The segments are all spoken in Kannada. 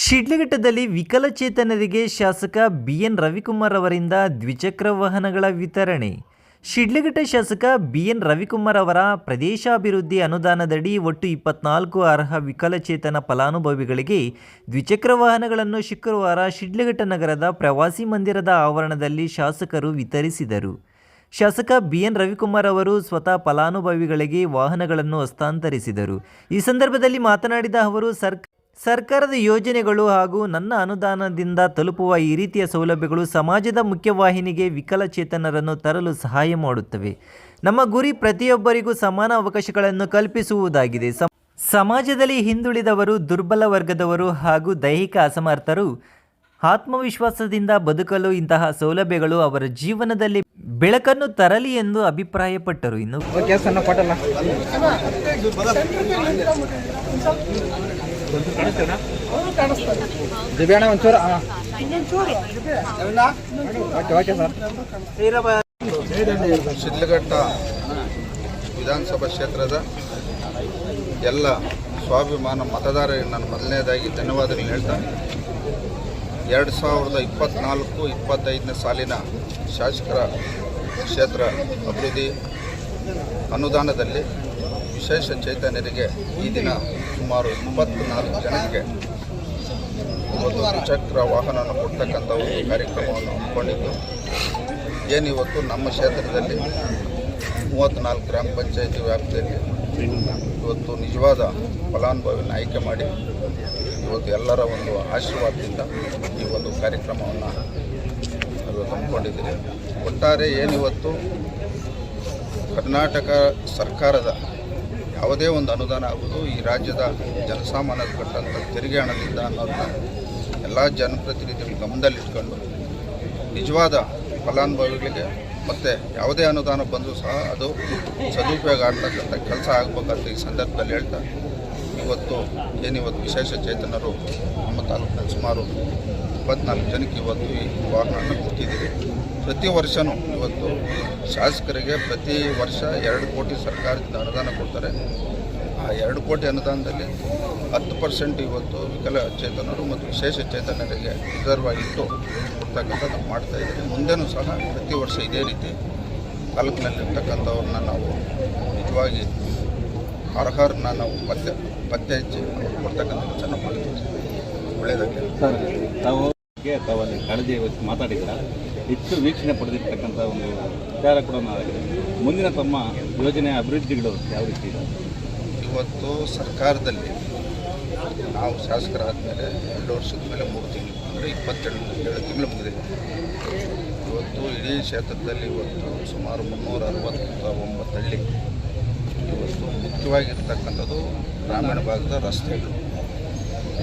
ಶಿಡ್ಲಘಟ್ಟದಲ್ಲಿ ವಿಕಲಚೇತನರಿಗೆ ಶಾಸಕ ಬಿಎನ್ ರವಿಕುಮಾರ್ ಅವರಿಂದ ದ್ವಿಚಕ್ರ ವಾಹನಗಳ ವಿತರಣೆ. ಶಿಡ್ಲಘಟ್ಟ ಶಾಸಕ ಬಿಎನ್ ರವಿಕುಮಾರ್ ಅವರ ಪ್ರದೇಶಾಭಿವೃದ್ಧಿ ಅನುದಾನದಡಿ ಒಟ್ಟು ಇಪ್ಪತ್ನಾಲ್ಕು ಅರ್ಹ ವಿಕಲಚೇತನ ಫಲಾನುಭವಿಗಳಿಗೆ ದ್ವಿಚಕ್ರ ವಾಹನಗಳನ್ನು ಶುಕ್ರವಾರ ಶಿಡ್ಲಘಟ್ಟ ನಗರದ ಪ್ರವಾಸಿ ಮಂದಿರದ ಆವರಣದಲ್ಲಿ ಶಾಸಕರು ವಿತರಿಸಿದರು. ಶಾಸಕ ಬಿಎನ್ ರವಿಕುಮಾರ್ ಅವರು ಸ್ವತಃ ಫಲಾನುಭವಿಗಳಿಗೆ ವಾಹನಗಳನ್ನು ಹಸ್ತಾಂತರಿಸಿದರು. ಈ ಸಂದರ್ಭದಲ್ಲಿ ಮಾತನಾಡಿದ ಅವರು, ಸರ್ಕ ಸರ್ಕಾರದ ಯೋಜನೆಗಳು ಹಾಗೂ ನನ್ನ ಅನುದಾನದಿಂದ ತಲುಪುವ ಈ ರೀತಿಯ ಸೌಲಭ್ಯಗಳು ಸಮಾಜದ ಮುಖ್ಯವಾಹಿನಿಗೆ ವಿಕಲಚೇತನರನ್ನು ತರಲು ಸಹಾಯ ಮಾಡುತ್ತವೆ. ನಮ್ಮ ಗುರಿ ಪ್ರತಿಯೊಬ್ಬರಿಗೂ ಸಮಾನ ಅವಕಾಶಗಳನ್ನು ಕಲ್ಪಿಸುವುದಾಗಿದೆ. ಸಮಾಜದಲ್ಲಿ ಹಿಂದುಳಿದವರು, ದುರ್ಬಲ ವರ್ಗದವರು ಹಾಗೂ ದೈಹಿಕ ಅಸಮರ್ಥರು ಆತ್ಮವಿಶ್ವಾಸದಿಂದ ಬದುಕಲು ಇಂತಹ ಸೌಲಭ್ಯಗಳು ಅವರ ಜೀವನದಲ್ಲಿ ಬೆಳಕನ್ನು ತರಲಿ ಎಂದು ಅಭಿಪ್ರಾಯಪಟ್ಟರು. ಇನ್ನು ದಿವ್ಯಾಣ ಒಂಚೂರು ಹಾಂ ಓಕೆ ಓಕೆ ಸರ್. ಶಿಡ್ಲಘಟ್ಟ ವಿಧಾನಸಭಾ ಕ್ಷೇತ್ರದ ಎಲ್ಲ ಸ್ವಾಭಿಮಾನ ಮತದಾರರಿಗೆ ನಾನು ಮೊದಲನೇದಾಗಿ ಧನ್ಯವಾದಗಳು ಹೇಳ್ತಾನೆ ಎರಡು ಸಾವಿರದ ಇಪ್ಪತ್ನಾಲ್ಕು ಇಪ್ಪತ್ತೈದನೇ ಸಾಲಿನ ಶಾಸಕರ ಕ್ಷೇತ್ರ ಅಭಿವೃದ್ಧಿ ಅನುದಾನದಲ್ಲಿ ವಿಶೇಷ ಚೈತನ್ಯರಿಗೆ ಈ ದಿನ ಸುಮಾರು ಇಪ್ಪತ್ತ್ನಾಲ್ಕು ಜನಕ್ಕೆ ಒಂದು ದ್ವಿಚಕ್ರ ವಾಹನವನ್ನು ಕೊಡ್ತಕ್ಕಂಥ ಒಂದು ಕಾರ್ಯಕ್ರಮವನ್ನು ಹಮ್ಮಿಕೊಂಡಿದ್ದು ಏನಿವತ್ತು ನಮ್ಮ ಕ್ಷೇತ್ರದಲ್ಲಿ ಮೂವತ್ತ್ನಾಲ್ಕು ಗ್ರಾಮ ಪಂಚಾಯಿತಿ ವ್ಯಾಪ್ತಿಯಲ್ಲಿ ಇವತ್ತು ನಿಜವಾದ ಫಲಾನುಭವಿಯನ್ನು ಆಯ್ಕೆ ಮಾಡಿ ಇವತ್ತು ಎಲ್ಲರ ಒಂದು ಆಶೀರ್ವಾದದಿಂದ ಈ ಒಂದು ಕಾರ್ಯಕ್ರಮವನ್ನು ಹಮ್ಮಿಕೊಂಡಿದ್ದೀರಿ. ಒಟ್ಟಾರೆ ಏನಿವತ್ತು ಕರ್ನಾಟಕ ಸರ್ಕಾರದ ಯಾವುದೇ ಒಂದು ಅನುದಾನ ಆಗುವುದು ಈ ರಾಜ್ಯದ ಜನಸಾಮಾನ್ಯರು ಕಟ್ಟಂಥ ತೆರಿಗೆ ಹಣದಿಂದ ಅನ್ನೋದನ್ನ ಎಲ್ಲ ಜನಪ್ರತಿನಿಧಿಗಳು ಗಮನದಲ್ಲಿಟ್ಕೊಂಡು ನಿಜವಾದ ಫಲಾನುಭವಿಗಳಿಗೆ ಮತ್ತು ಯಾವುದೇ ಅನುದಾನ ಬಂದರೂ ಸಹ ಅದು ಸದುಪಯೋಗ ಆಗ್ತಕ್ಕಂಥ ಕೆಲಸ ಆಗಬೇಕಂತ ಈ ಸಂದರ್ಭದಲ್ಲಿ ಹೇಳ್ತಾ ಇವತ್ತು ಏನಿವತ್ತು ವಿಶೇಷ ಚೇತನರು ನಮ್ಮ ತಾಲೂಕಿನಲ್ಲಿ ಸುಮಾರು ಇಪ್ಪತ್ನಾಲ್ಕು ಜನಕ್ಕೆ ಇವತ್ತು ಈ ವಾಹನವನ್ನು ಕೊಟ್ಟಿದ್ದೀರಿ. ಪ್ರತಿ ವರ್ಷವೂ ಇವತ್ತು ಶಾಸಕರಿಗೆ ಪ್ರತಿ ವರ್ಷ ಎರಡು ಕೋಟಿ ಸರ್ಕಾರದಿಂದ ಅನುದಾನ ಕೊಡ್ತಾರೆ. ಆ ಎರಡು ಕೋಟಿ ಅನುದಾನದಲ್ಲಿ ಹತ್ತು ಪರ್ಸೆಂಟ್ ಇವತ್ತು ವಿಕಲಚೇತನರು ಮತ್ತು ವಿಶೇಷ ಚೇತನರಿಗೆ ರಿಸರ್ವ್ ಆಗಿಟ್ಟು ಕೊಡ್ತಕ್ಕಂಥದ್ದು ಮಾಡ್ತಾ ಇದ್ದೀವಿ. ಮುಂದೆನೂ ಸಹ ಪ್ರತಿ ವರ್ಷ ಇದೇ ರೀತಿ ತಾಲೂಕಿನಲ್ಲಿರ್ತಕ್ಕಂಥವ್ರನ್ನ ನಾವು ನಿಜವಾಗಿ ಅರ್ಹರನ್ನ ನಾವು ಪತ್ತೆ ಪತ್ತೆ ಹಚ್ಚಿ ಕೊಡ್ತಕ್ಕಂಥ ಕೆಲಸ ಮಾಡ್ತೀವಿ. ಒಳ್ಳೆಯದಾಗಲಿ ಅಲ್ಲಿ ಕಾಳಜಿ ವಹಿಸಿ ಮಾತಾಡಿದ್ರ ಹೆಚ್ಚು ವೀಕ್ಷಣೆ ಪಡೆದಿರ್ತಕ್ಕಂಥ ಒಂದು ವಿಚಾರ ಕೂಡ ಆಗಿದೆ ಮುಂದಿನ ತಮ್ಮ ಯೋಜನೆ ಅಭಿವೃದ್ಧಿಗಳು ಯಾವ ರೀತಿ ಇದೆ? ಇವತ್ತು ಸರ್ಕಾರದಲ್ಲಿ ನಾವು ಶಾಸಕರಾದ ಮೇಲೆ ಎರಡು ವರ್ಷದ ಮೇಲೆ ಮೂರು ತಿಂಗಳು, ಅಂದರೆ ಇಪ್ಪತ್ತೆರಡು ಏಳು ತಿಂಗಳು ಮುಗಿದಿದೆ. ಇವತ್ತು ಇಡೀ ಕ್ಷೇತ್ರದಲ್ಲಿ ಇವತ್ತು ಸುಮಾರು ಮುನ್ನೂರ ಅರವತ್ತ ಒಂಬತ್ತು ಹಳ್ಳಿ ಇವತ್ತು ಮುಖ್ಯವಾಗಿರ್ತಕ್ಕಂಥದ್ದು ಗ್ರಾಮೀಣ ಭಾಗದ ರಸ್ತೆಗಳು.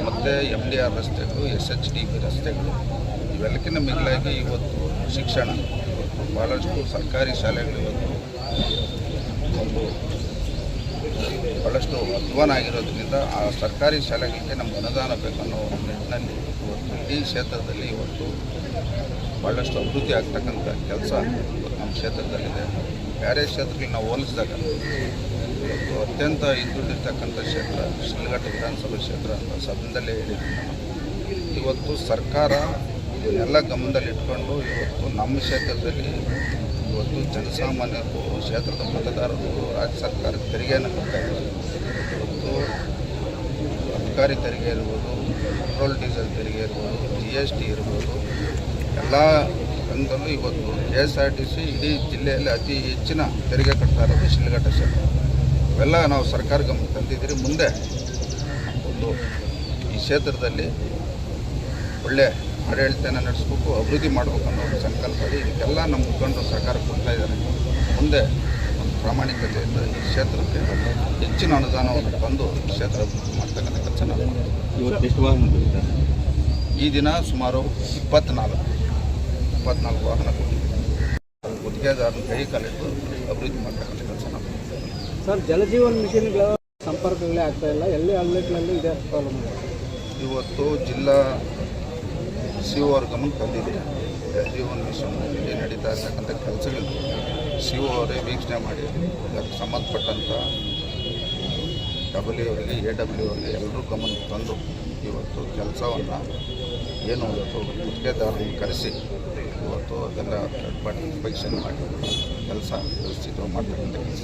ಮತ್ತು ಎಂ ಡಿ ಆರ್ ರಸ್ತೆಗಳು ಎಸ್ ಎಚ್ ಡಿ ಬಿ ರಸ್ತೆಗಳು, ಇವೆಲ್ಲಕ್ಕಿಂತ ಮಿಗಿಲಾಗಿ ಇವತ್ತು ಶಿಕ್ಷಣ ಭಾಳಷ್ಟು ಸರ್ಕಾರಿ ಶಾಲೆಗಳು ಇವತ್ತು ಒಂದು ಭಾಳಷ್ಟು ಅಧ್ವಾನ ಆಗಿರೋದ್ರಿಂದ ಆ ಸರ್ಕಾರಿ ಶಾಲೆಗಳಿಗೆ ನಮ್ಗೆ ಅನುದಾನ ಬೇಕನ್ನೋ ನಿಟ್ಟಿನಲ್ಲಿ ಇವತ್ತು ಇಡೀ ಕ್ಷೇತ್ರದಲ್ಲಿ ಇವತ್ತು ಭಾಳಷ್ಟು ಅಭಿವೃದ್ಧಿ ಆಗ್ತಕ್ಕಂಥ ಕೆಲಸ ನಮ್ಮ ಕ್ಷೇತ್ರದಲ್ಲಿದೆ. ಬೇರೆ ಕ್ಷೇತ್ರಗಳಿಗೆ ನಾವು ಹೋಲಿಸಿದಾಗ ಅತ್ಯಂತ ಹಿಂದುಳಿದಿರ್ತಕ್ಕಂಥ ಕ್ಷೇತ್ರ ಶ್ರೀಘಟ್ಟ ವಿಧಾನಸಭಾ ಕ್ಷೇತ್ರ ಅಂತ ಸದನದಲ್ಲೇ ಹೇಳಿದ್ದೀನಿ ಇವತ್ತು ಸರ್ಕಾರ ಇದನ್ನೆಲ್ಲ ಗಮನದಲ್ಲಿ ಇಟ್ಕೊಂಡು ಇವತ್ತು ನಮ್ಮ ಕ್ಷೇತ್ರದಲ್ಲಿ ಇವತ್ತು ಜನಸಾಮಾನ್ಯರು ಕ್ಷೇತ್ರದ ಮತದಾರರು ರಾಜ್ಯ ಸರ್ಕಾರ ತೆರಿಗೆಯನ್ನು ಕೊಡ್ತಾ ಇದ್ದಾರೆ. ಇವತ್ತು ಅಬಕಾರಿ ತೆರಿಗೆ ಇರ್ಬೋದು, ಪೆಟ್ರೋಲ್, ಡೀಸೆಲ್ ತೆರಿಗೆ ಇರ್ಬೋದು ಜಿ ಎಸ್ ಟಿ ಇರ್ಬೋದು, ಎಲ್ಲ ಇವತ್ತು K S R T C ಇಡೀ ಜಿಲ್ಲೆಯಲ್ಲಿ ಅತಿ ಹೆಚ್ಚಿನ ತೆರಿಗೆ ಕಟ್ತಾ ಇರೋದು ಶಿಲ್ಘಟ್ಟ ಕ್ಷೇತ್ರ. ಇವೆಲ್ಲ ನಾವು ಸರ್ಕಾರ ಗಮನ ತಂದಿದ್ದೀರಿ. ಮುಂದೆ ಒಂದು ಈ ಕ್ಷೇತ್ರದಲ್ಲಿ ಒಳ್ಳೆ ಆಡಳಿತನ ನಡೆಸ್ಬೇಕು ಅಭಿವೃದ್ಧಿ ಮಾಡಬೇಕು ಅನ್ನೋ ಒಂದು ಸಂಕಲ್ಪ ಇದೆ ಇದಕ್ಕೆಲ್ಲ ನಮ್ಮ ಮುಖಂಡರು ಸರ್ಕಾರ ಕೊಡ್ತಾ ಇದ್ದಾರೆ. ಮುಂದೆ ಒಂದು ಪ್ರಾಮಾಣಿಕತೆಯಿಂದ ಈ ಕ್ಷೇತ್ರಕ್ಕೆ ಹೆಚ್ಚಿನ ಅನುದಾನವನ್ನು ತಂದು ಈ ಕ್ಷೇತ್ರ ಮಾಡ್ತಕ್ಕಂಥ ಕೆಲಸ ನಾವು ಮಾಡ್ತೀವಿ. ಈ ದಿನ ಸುಮಾರು ಇಪ್ಪತ್ನಾಲ್ಕು ಇಪ್ಪತ್ನಾಲ್ಕು ವಾಹನ ಗುತ್ತಿಗೆದಾರನ ಕೈ ಕಾಲಿಟ್ಟು ಅಭಿವೃದ್ಧಿ ಮಾಡ್ತಕ್ಕಂಥ ಕೆಲಸ ನಾವು. ಸರ್ ಜಲಜೀವನ್ ಮಿಷನ್ಗಳ ಸಂಪರ್ಕಗಳೇ ಆಗ್ತಾ ಇಲ್ಲ. ಎಲ್ಲಿ ಹಳ್ಳಿಗಳಲ್ಲಿ ಇದೆ ಪ್ರಾಬ್ಲಮ್ ಇವತ್ತು ಜಿಲ್ಲಾ ಸಿ ಒ ಅವ್ರ ಗಮನಕ್ಕೆ ತಂದಿದೆ ಮಿಷನ್ ಇಲ್ಲಿ ನಡೀತಾ ಇರ್ತಕ್ಕಂಥ ಕೆಲಸಗಳು ಸಿ ಒ ಅವರೇ ವೀಕ್ಷಣೆ ಮಾಡಿ ಅದಕ್ಕೆ ಸಂಬಂಧಪಟ್ಟಂಥ ಡಬ್ಲ್ಯೂ ಅವರಿಗೆ ಎ ಡಬ್ಲ್ಯೂ ಅವರಿಗೆ ಎಲ್ಲರೂ ಗಮನಕ್ಕೆ ತಂದು ಇವತ್ತು ಕೆಲಸವನ್ನು ಏನು ಇವತ್ತು ಗುತ್ತಿಗೆದಾರರನ್ನು ಕರೆಸಿ ಇವತ್ತು ಅದೆಲ್ಲ ಥರ್ಡ್ ಪಾರ್ಟಿ ಇನ್ಸ್ಪೆಕ್ಷನ್ ಮಾಡಿ ಕೆಲಸ ವ್ಯವಸ್ಥಿತ ಮಾಡ್ತಕ್ಕಂಥ ಕೆಲಸ.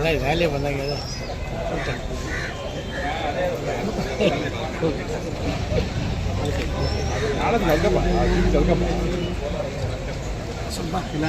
ಒಳ್ಳೆ ವ್ಯಾಲ್ಯೂ ಬಂದಂಗಿದೆ ಸ್ವಲ್ಪ ಇಲ್ಲ